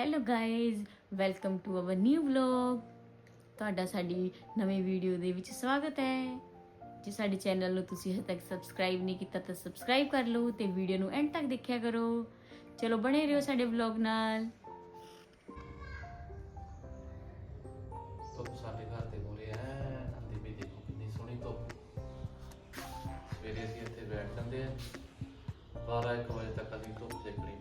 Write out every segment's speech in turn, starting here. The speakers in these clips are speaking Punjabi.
Hello guys welcome to our new vlog ਤੁਹਾਡਾ ਸਾਡੀ ਨਵੀਂ ਵੀਡੀਓ ਦੇ ਵਿੱਚ ਸਵਾਗਤ ਹੈ। ਜੇ ਸਾਡੇ ਚੈਨਲ ਨੂੰ ਤੁਸੀਂ ਹਜੇ ਤੱਕ ਸਬਸਕ੍ਰਾਈਬ ਨਹੀਂ ਕੀਤਾ ਤਾਂ ਸਬਸਕ੍ਰਾਈਬ ਕਰ ਲਓ ਤੇ ਵੀਡੀਓ ਨੂੰ ਐਂਡ ਤੱਕ ਦੇਖਿਆ ਕਰੋ। ਚਲੋ ਬਣੇ ਰਹੋ ਸਾਡੇ ਵਲੌਗ ਨਾਲ। ਧੁੱਪ ਸਾਡੇ ਘਰ ਦੇ ਕੋਲੇ ਐ ਆਂਦੀ ਵੀ ਦੇਖੋ ਕਿੰਨੀ ਸੋਹਣੀ ਧੁੱਪ। ਸਵੇਰੇ ਅਸੀਂ ਇੱਥੇ ਬੈਠ ਜਾਂਦੇ ਆ 12 1 ਵਜੇ ਤੱਕ ਅਸੀਂ ਧੁੱਪ ਦੇਖਣੀ।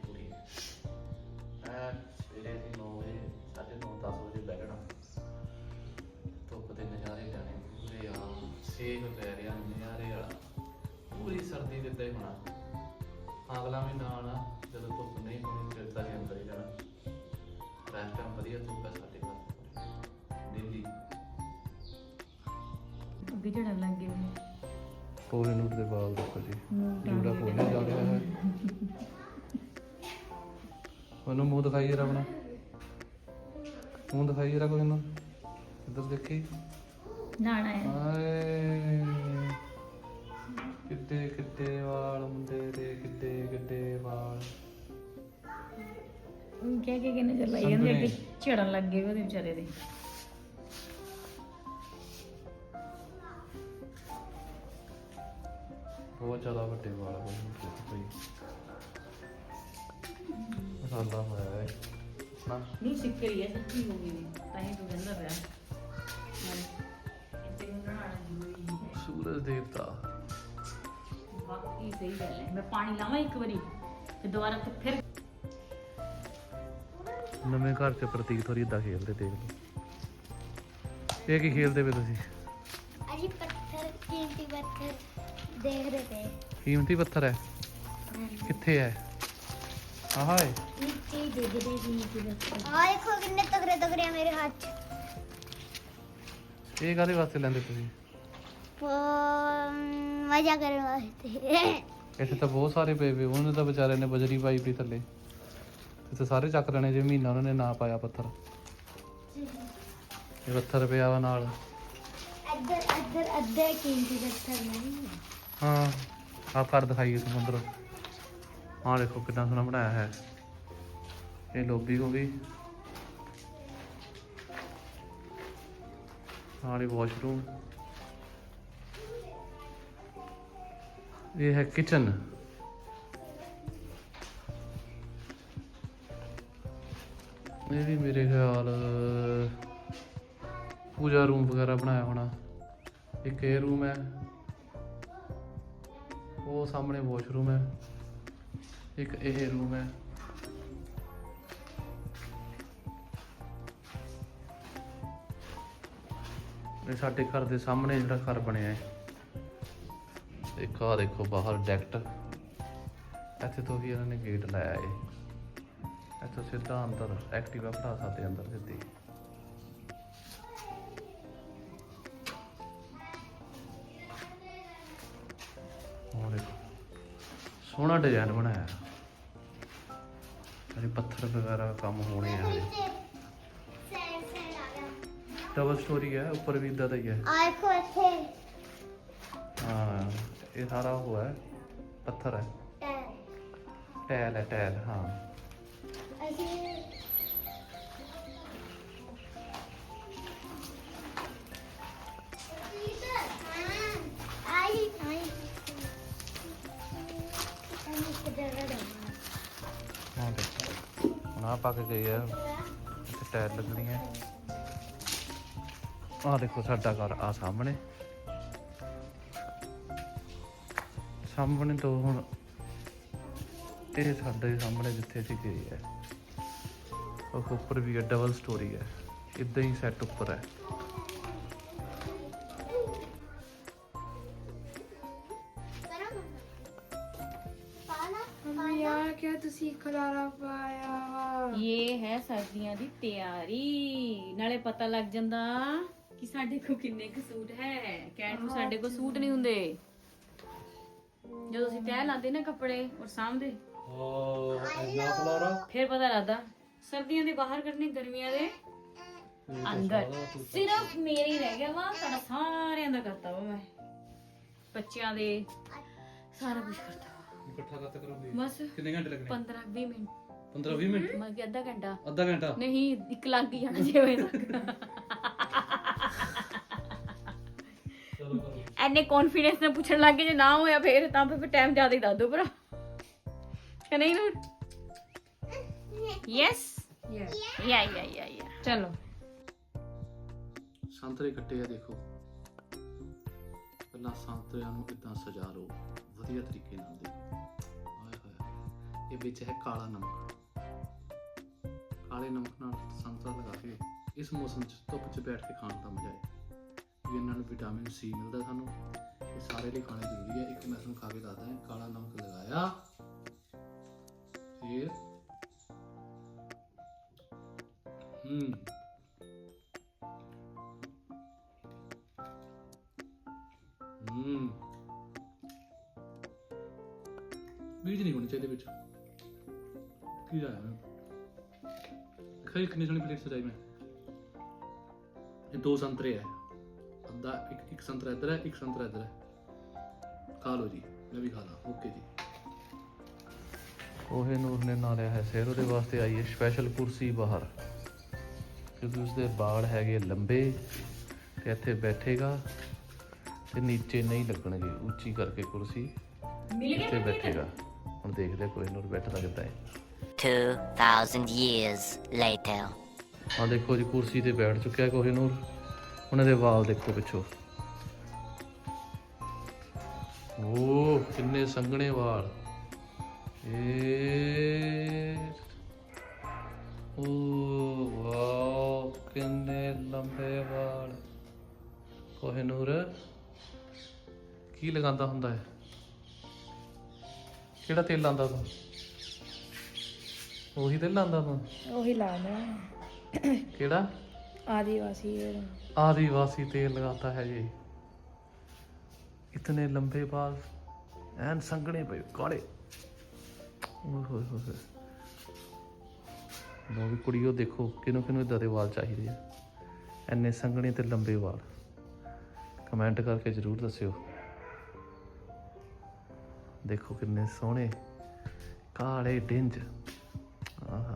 ਪੂਰੀ ਸਰਦੀ ਦੇ ਤੇ ਹੋਣਾ। ਅਗਲਾ ਮਹੀਨਾ ਆਉਣਾ ਜਦੋਂ ਧੁੱਪ ਨਹੀਂ ਹੋਣੀ ਫਿਰ ਤਾਂ ਅੰਦਰ ਹੀ ਜਾਣਾ ਰੈਸਟ ਟਾਈਮ ਵਧੀਆ ਧੁੱਪ ਹੈ ਸਾਡੇ ਘਰ। ਦਿੱਲੀ ਅੱਗੇ ਝੜਨ ਲੱਗ ਗਏ ਨੇ। ਕੋਹੇ ਨੂਰ ਦੇ ਵਾਲ ਦੇਖੋ ਜੀ। ਜੂੜਾ ਕੋਹੇ ਜਾ ਰਿਹਾ। ਹੈ ਉਹਨੂੰ ਮੂੰਹ ਦਿਖਾਈ ਜਰਾ ਆਪਣਾ। ਮੂੰਹ ਦਿਖਾਈ ਜਰਾ ਕੋਈ ਨੂੰ ਇੱਧਰ ਦੇਖੀ। ਨਾਣਾ ਹੈ। ਹਾਏ। ਕਿੱਡੇ ਕਿੱਡੇ ਵਾਲ ਮੁੰਡੇ ਦੇ ਕਿੱਡੇ ਕਿੱਡੇ ਵਾਲ। ਉਹ ਕਹਿ ਕੇ ਕਿ ਨਜ਼ਰ ਲਾਈ ਜਾਂਦੇ ਅੱਗੇ। ਝੜਨ ਲੱਗ ਗਏ ਉਹਦੇ ਵਿਚਾਰੇ ਦੇ। ਬਹੁਤ ਜ਼ਿਆਦਾ ਵੱਡੇ ਵਾਲ ਆ ਕੋਈ ਕੋਈ ਮਸਾਲਾ ਹੋਇਆ ਹੈ। ਨਾ ਨਹੀਂ ਸਿੱਕਰੀ ਹੈ ਸੱਚੀ ਹੋ ਗਈ ਨੇ। ਤਾਂ ਹੀ ਤੂੰ ਕਹਿੰਦਾ ਪਿਆ। ਵੀ ਸਹੀ ਗੱਲ ਹੈ। ਮੈਂ ਪਾਣੀ ਲਾਵਾਂ ਇੱਕ ਵਾਰੀ ਤੇ ਦੁਬਾਰਾ ਤੇ ਫਿਰ ਨਵੇਂ ਘਰ ਚ ਪ੍ਰਤੀਕ ਥੋੜੀ ਇਦਾਂ ਖੇਲਦੇ ਦੇਖ ਲਓ। ਇਹ ਕੀ ਖੇਲਦੇ ਪਏ ਤੁਸੀਂ? ਅਜੀ ਪੱਥਰ ਕੀਮਤੀ ਪੱਥਰ ਦੇਖ ਰਹੇ ਤੇ ਕੀਮਤੀ ਪੱਥਰ ਹੈ? ਕਿੱਥੇ ਹੈ? ਆਹਾ ਹੈ ਨੀਚੇ ਹੀ ਦੇਖ ਰਹੇ ਕੀਮਤੀ ਪੱਥਰ। ਆ ਦੇਖੋ ਕਿੰਨੇ ਤਗੜੇ ਤਗੜੇ ਆ ਮੇਰੇ ਹੱਥ ਇਹ ਕਾਦੇ ਵਾਸਤੇ ਲੈਂਦੇ ਤੁਸੀਂ? ਇੱਥੇ ਤਾਂ ਬਹੁਤ ਸਾਰੇ ਪਏ ਪਏ ਉਹਨੇ ਤਾਂ ਵਿਚਾਰੇ ਨੇ ਬਜਰੀ ਪਾਈ ਪਈ ਥੱਲੇ। ਤੇ ਸਾਰੇ ਚੱਕ ਲੈਣੇ ਜੇ ਮਹੀਨਾ ਉਹਨਾਂ ਨਾ ਪਾਇਆ ਪੱਥਰ। ਇਹ ਪੱਥਰ ਪਿਆ ਵਾ ਨਾਲ। ਅੱਧਰ ਅੱਧਰ ਅੱਧੇ ਕੀਮਤੀ ਪੱਥਰ ਨਹੀਂ ਹਾਂ। ਆ ਕਰ ਦਿਖਾਈਏ ਤੁਹਾਨੂੰ ਅੰਦਰ ਆਹ ਦੇਖੋ ਕਿੰਨਾ ਸੋਹਣਾ ਬਣਾਇਆ ਹੈ। ਇਹ ਲੋਬੀ ਹੋ ਗਈ। ਨਾਲੇ ਵਾਸ਼ਰੂਮ ਇਹ ਹੈ ਕਿਚਨ। ਇਹ ਵੀ ਮੇਰੇ ਖਿਆਲ, ਪੂਜਾ ਰੂਮ ਵਗੈਰਾ ਬਣਾਇਆ ਹੋਣਾ। ਇੱਕ ਇਹ ਰੂਮ ਹੈ। ਉਹ ਸਾਹਮਣੇ ਵਾਸ਼ਰੂਮ ਹੈ। ਇੱਕ ਇਹ ਰੂਮ ਹੈ। ਇਹ ਸਾਡੇ ਘਰ ਦੇ ਸਾਹਮਣੇ ਜਿਹੜਾ ਘਰ ਬਣਿਆ ਹੈ। ਇੱਕ ਆ ਦੇਖੋ ਬਾਹਰ ਡੈਕਟ ਇੱਥੇ ਤੋਂ ਵੀ ਇਹਨਾਂ ਨੇ ਗੇਟ ਲਾਇਆ ਏ ਇੱਥੋਂ ਸਿੱਧਾ ਅੰਦਰ ਐਕਟਿਵਾ ਖੜਾ ਸਕਦੇ ਅੰਦਰ ਸਿੱਧੀ। ਹੋਰ ਸੋਹਣਾ ਡਿਜ਼ਾਈਨ ਬਣਾਇਆ। ਅਰੇ ਪੱਥਰ ਵਗੈਰਾ ਕੰਮ ਹੋਣੇ ਆ ਡਬਲ ਸਟੋਰੀ ਹੈ ਉੱਪਰ ਵੀ ਇਦਾਂ ਦਾ ਹੀ ਹੈ ਆਖੋ ਇੱਥੇ ਹਾਂ ਇਹ ਸਾਰਾ ਉਹ ਹੈ ਪੱਥਰ ਹੈ ਟੈਲ ਹੈ ਟੈਲ ਹਾਂ अजी आई आई ਹਾਂ ਦੇਖੋ ਹੁਣ ਆ ਪੱਕ ਗਈ ਹੈ ਇੱਥੇ ਟਾਇਰ ਲੱਗਣੀ ਹੈ ਆ ਦੇਖੋ ਸਾਡਾ ਘਰ ਆ ਸਾਹਮਣੇ ਸਾਹਮਣੇ ਤੋਂ ਹੁਣ। ਇਹ ਸਾਡੇ ਸਾਹਮਣੇ ਜਿੱਥੇ ਅਸੀਂ ਗਏ ਹੈ ਉਹ ਉੱਪਰ ਵੀ ਹੈ ਡਬਲ ਸਟੋਰੀ ਹੈ ਇਦਾਂ ਹੀ ਸੈੱਟ ਉੱਪਰ ਹੈ ਯਾਰ ਕਿਆ ਤੁਸੀਂ ਖਲਾਰਾ ਪਾਇਆ? ਇਹ ਹੈ ਸਰਦੀਆਂ ਦੀ ਤਿਆਰੀ। ਨਾਲੇ ਪਤਾ ਲੱਗ ਜਾਂਦਾ ਕਿ ਸਾਡੇ ਕੋਲ ਕਿੰਨੇ ਕੁ ਸੂਟ ਹੈ। ਕੈਟ ਨੂੰ ਸਾਡੇ ਕੋਲ ਸੂਟ ਨਹੀਂ ਹੁੰਦੇ। ਜਦੋਂ ਅਸੀਂ ਤੈਅ ਲਾਉਂਦੇ ਨਾ ਕੱਪੜੇ ਔਰ ਸਾਂਭਦੇ ਇੰਨਾ ਫਿਰ ਪਤਾ ਲੱਗਦਾ ਸਰਦੀਆਂ ਦੇ ਬਾਹਰ ਕੱਢਣੇ ਗਰਮੀਆਂ ਦੇ ਅੰਦਰ। ਸਿਰਫ ਮੇਰੇ ਰਹਿ ਗਿਆ ਵਾ ਤੁਹਾਡਾ ਸਾਰਿਆਂ ਦਾ ਕਰਤਾ ਵਾ ਮੈਂ। ਬੱਚਿਆਂ ਦੇ ਸਾਰਾ ਕੁਝ ਕਰਤਾ ਵਾ। ਇਕੱਠਾ ਕਰਤਾ ਕਰੋਗੇ ਬਸ ਕਿੰਨੇ ਘੰਟੇ ਲੱਗਣੇ? 15 20 ਮਿੰਟ। 15 20 ਮਿੰਟ? ਮੈਂ ਕਿ ਅੱਧਾ ਘੰਟਾ। ਅੱਧਾ ਘੰਟਾ? ਨਹੀਂ ਇੱਕ ਲੱਗ ਹੀ ਜਾਣਾ 6 ਵਜੇ ਤੱਕ ਐਨੇ ਕੌਨਫੀਡੈਂਸ ਨਾਲ ਪੁੱਛਣ ਲੱਗੇ ਜੇ ਨਾ ਹੋਇਆ ਫੇਰ ਤਾਂ ਫਿਰ ਟਾਈਮ ਜ਼ਿਆਦਾ ਹੀ ਦੱਸ ਦੋ ਭਰਾ। ਕਿ ਨਹੀਂ ਨੂਰ? ਯੈਸ ਯੈਸ ਯਾ ਯਾ ਯਾ ਯਾ ਚਲੋ। ਸੰਤਰੇ ਕੱਟੇ ਆ ਦੇਖੋ। ਪਹਿਲਾਂ ਸੰਤਰਿਆਂ ਨੂੰ ਇਦਾਂ ਸਜਾ ਲਓ ਵਧੀਆ ਤਰੀਕੇ ਨਾਲ ਹੋਏ। ਇਹ ਵਿੱਚ ਹੈ ਕਾਲਾ ਨਮਕ। ਕਾਲੇ ਨਮਕ ਨਾਲ ਸੰਤਰਾ ਲਗਾ ਕੇ ਇਸ ਮੌਸਮ 'ਚ ਧੁੱਪ 'ਚ ਬੈਠ ਕੇ ਖਾਣ ਦਾ ਮਜ਼ਾ ਹੈ। ਵੀ ਇਹਨਾਂ ਨੂੰ ਵਿਟਾਮਿਨ ਸੀ ਮਿਲਦਾ ਸਾਨੂੰ। ਇਹ ਸਾਰੇ ਲਈ ਖਾਣੇ ਜ਼ਰੂਰੀ ਹੈ। ਇੱਕ ਮੈਂ ਤੁਹਾਨੂੰ ਖਾ ਕੇ ਦੱਸਦਾ ਹਾਂ, ਕਾਲਾ ਨਮਕ ਲਗਾਇਆ। ਫਿਰ ਹੂੰ। ਹੂੰ। ਬੀਜ ਨਹੀਂ ਹੋਣੀ ਚਾਹੀਦੀ ਵਿੱਚ। ਕੀ ਆਇਆ ਮੈਂ? ਖੈਰ ਕਿੰਨੀ ਸੋਹਣੀ ਪਲੇਟ ਸਜਾਈ ਮੈਂ। ਇਹ ਦੋ ਸੰਤਰੇ ਹੈ ਅੱਧਾ ਇੱਕ ਇੱਕ ਸੰਤਰਾ ਇੱਧਰ ਹੈ ਇੱਕ ਸੰਤਰਾ ਇੱਧਰ ਹੈ। ਖਾ ਲਓ ਜੀ ਮੈਂ ਵੀ ਖਾ ਲਾਂ ਓਕੇ ਜੀ। ਕੋਹੇ ਨੂਰ ਨੇ ਨਾ ਲਿਆ ਹੈ ਸਿਰ ਉਹਦੇ ਵਾਸਤੇ ਆਈ ਹੈ ਸਪੈਸ਼ਲ ਕੁਰਸੀ ਬਾਹਰ। ਕਿਉਂਕਿ ਉਸਦੇ ਬਾਲ ਹੈਗੇ ਲੰਬੇ ਤੇ ਇੱਥੇ ਬੈਠੇਗਾ ਤੇ ਨੀਚੇ ਨਹੀਂ ਲੱਗਣਗੇ ਉੱਚੀ ਕਰਕੇ ਕੁਰਸੀ ਮਿਲ ਇੱਥੇ ਬੈਠੇਗਾ। ਹੁਣ ਦੇਖਦੇ ਕੋਹੇ ਨੂਰ ਬੈਠਦਾ ਕਿੱਦਾਂ ਹੈ। 2,000 years later. ਆ ਦੇਖੋ ਜੀ ਕੁਰਸੀ ਤੇ ਬੈਠ ਚੁੱਕਿਆ ਕੋਹੇ ਨੂਰ। ਉਹਨਾਂ ਦੇ ਵਾਲ ਦੇਖੋ ਪਿੱਛੋਂ। ਓ ਕਿੰਨੇ ਸੰਘਣੇ ਵਾਲ। ਏ ਓ ਵਾਓ ਕਿੰਨੇ ਲੰਬੇ ਵਾਲ। ਕੋਹੇ ਨੂਰ ਕੀ ਲਗਾਉਂਦਾ ਹੁੰਦਾ ਹੈ? ਕਿਹੜਾ ਤੇਲ ਲਾਉਂਦਾ ਤੂੰ? ਉਹੀ ਤੇਲ ਲਾਉਂਦਾ ਤੂੰ? ਉਹੀ ਲਾਣਾ ਕਿਹੜਾ? ਆਦੀਵਾਸੀ ਇਹ आदिवासी तेल लगाता है ये इतने लंबे बाल एन संगने पे काले ਓਏ ਹੋਏ ਹੋਏ ਹੋਏ ਲੋ ਵੀ ਕੁੜੀਓ ਦੇਖੋ ਕਿਨੂੰ ਕਿਨੂੰ ਇਦਾਂ ਦੇ ਵਾਲ ਚਾਹੀਦੇ ਆ ਐਨੇ ਸੰਘਣੇ ਤੇ ਲੰਬੇ ਵਾਲ ਕਮੈਂਟ ਕਰਕੇ ਜਰੂਰ ਦੱਸਿਓ ਦੇਖੋ ਕਿੰਨੇ ਸੋਹਣੇ ਕਾਲੇ ਡਿੰਜ ਆਹ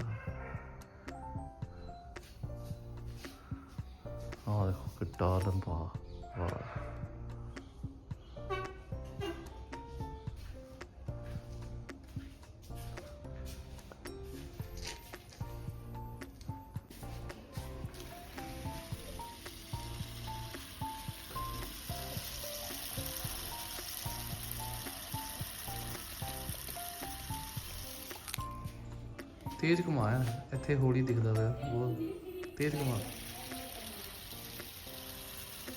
ਆਹ ਦੇਖੋ ਕਿੱਡਾ ਲੰਬਾ ਵਾਹ ਤੇਜ਼ ਘੁਮਾਇਆ ਇੱਥੇ ਹੋੜੀ ਦਿਖਦਾ ਪਿਆ। ਬਹੁਤ ਤੇਜ਼ ਘੁਮਾ।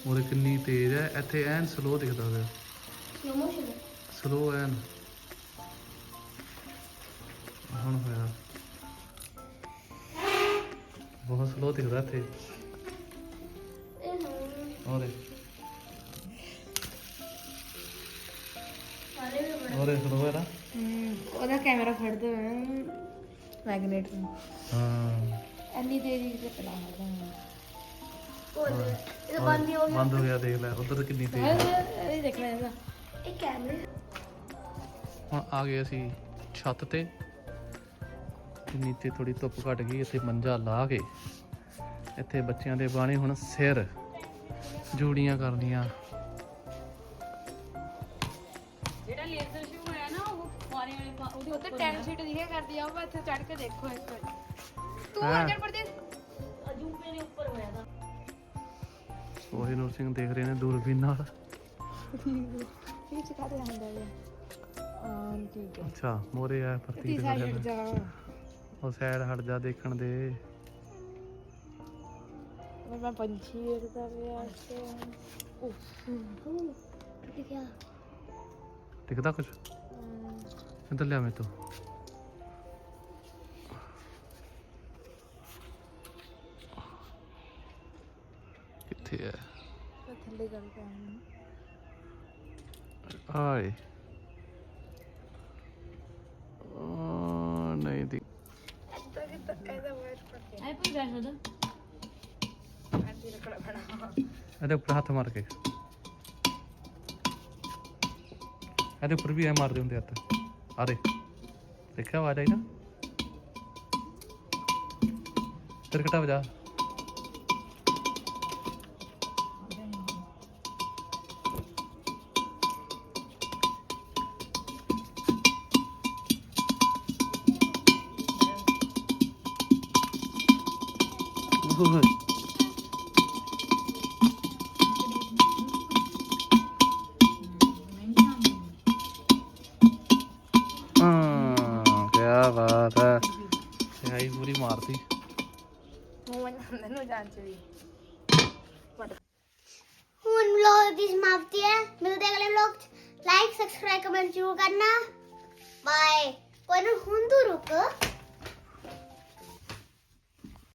ਉਹਦੇ ਕਿੰਨੀ ਤੇਜ਼ ਹੈ ਇੱਥੇ ਐਨ ਸਲੋ ਦਿਖਦਾ ਪਿਆ ਸਲੋ ਐਨ। ਹੁਣ ਹੋਇਆ। ਬਹੁਤ ਸਲੋ ਦਿਖਦਾ ਇੱਥੇ। ਉਹਦੇ ਉਹਦੇ ਸਲੋ ਹੈ ਨਾ? ਉਹਦਾ ਕੈਮਰਾ ਫੜਦਾ ਹੈ ਮੈਗਨੇਟ ਨੂੰ। ਹਾਂ। ਇੰਨੀ ਤੇਜ਼ੀ ਤੇ ਚਲਾਉਂਦਾ ਇਹ ਬੰਦ ਹੀ ਹੋ ਬੰਦ ਹੋ ਗਿਆ ਦੇਖ ਲੈ ਉਧਰ ਕਿੰਨੀ ਤੇਜ਼ ਹੈ ਇਹ ਦੇਖ ਲੈ ਇਹਦਾ। ਇਹ ਕੈਮਰੇ ਹੁਣ ਆ ਗਏ ਅਸੀਂ ਛੱਤ ਤੇ। ਤੇ ਨੀਚੇ ਥੋੜੀ ਧੁੱਪ ਘਟ ਗਈ ਇੱਥੇ ਮੰਜਾ ਲਾ ਕੇ। ਇੱਥੇ ਬੱਚਿਆਂ ਦੇ ਬਾਣੇ ਹੁਣ ਸਿਰ ਜੂੜੀਆਂ ਕਰਨੀਆਂ। ਜਿਹੜਾ ਲੇਜ਼ਰ ਸ਼ੂ ਹੋਇਆ ਨਾ ਉਹ ਫੁਆਰੇ ਵਾਲੇ ਪਾ- ਉਹਦੇ ਉੱਤੇ ਟੈਨ ਸ਼ੀਟ ਦਿਖਿਆ ਕਰਦੀ ਆ ਉਹ ਇੱਥੇ ਚੜ ਕੇ ਦੇਖੋ ਇੱਕ ਵਾਰੀ। ਤੂੰ ਹੈਂ? ਅਰਜਨ ਪ੍ਰਦੇਸ਼ ਅਜੂਬੇ ਦੇ ਉੱਪਰ ਹੋਇਆ ਦਾ ਉਹੀ ਨੂਰ ਸਿੰਘ ਦੇਖ ਰਹੇ ਨੇ ਦੂਰਬੀਨ ਨਾਲ। ਇਹ ਚਿਕਾ ਦੇ ਹੁੰਦਾ ਹੈ ਠੀਕ ਹੈ ਅੱਛਾ ਮੋਰੇ ਆ ਖੜਿਆ ਹਟ ਹੋਇਆ। ਜਾ। ਉਹ ਸਾਈਡ ਹਟ ਜਾ ਦੇਖਣ ਦੇ। ਮੈਂ ਪੰਛੀ ਵੇਖਦਾ ਪਿਆ ਤੇ ਉਹ ਦਿਖਿਆ ਦਿਖਦਾ ਕੁਝ ਇੱਧਰ ਲਿਆ ਮੇ ਤੂੰ। ਆਏ। ਨਹੀਂ ਦੀ। ਤਾਂ ਕਿ ਬੈਠ ਸਕਦਾ ਇਹਦੇ ਉੱਪਰ ਹੱਥ ਮਾਰ ਕੇ। ਇਹਦੇ ਉੱਪਰ ਵੀ ਐ ਮਾਰਦੇ ਹੁੰਦੇ ਹੱਥ। ਆ ਦੇਖਿਆ ਆਵਾਜ਼ ਆਈ ਨਾ? ਫਿਰ ਘਟਾ ਵਜਾ। ਓਏ ਹਾਂ ਕੀ ਬਾਤ ਹੈ ਸਿਹਾਈ ਪੂਰੀ ਮਾਰਤੀ ਮੂੰਹ ਨਾਲ ਨੂੰ ਜਾਣ ਚ ਵੀ ਹੁਣ ਵਲੌਗ ਦੀ ਸਮਾਪਤੀ ਹੈ। ਮਿਲਦੇ ਅਗਲੇ ਵਲੌਗ ਚ। ਲਾਈਕ ਸਬਸਕ੍ਰਾਈਬ ਕਮੈਂਟ ਜ਼ਰੂਰ ਕਰਨਾ। ਬਾਏ ਕੋਈ ਨਾ ਹੁਣ ਤੂੰ ਰੁਕ।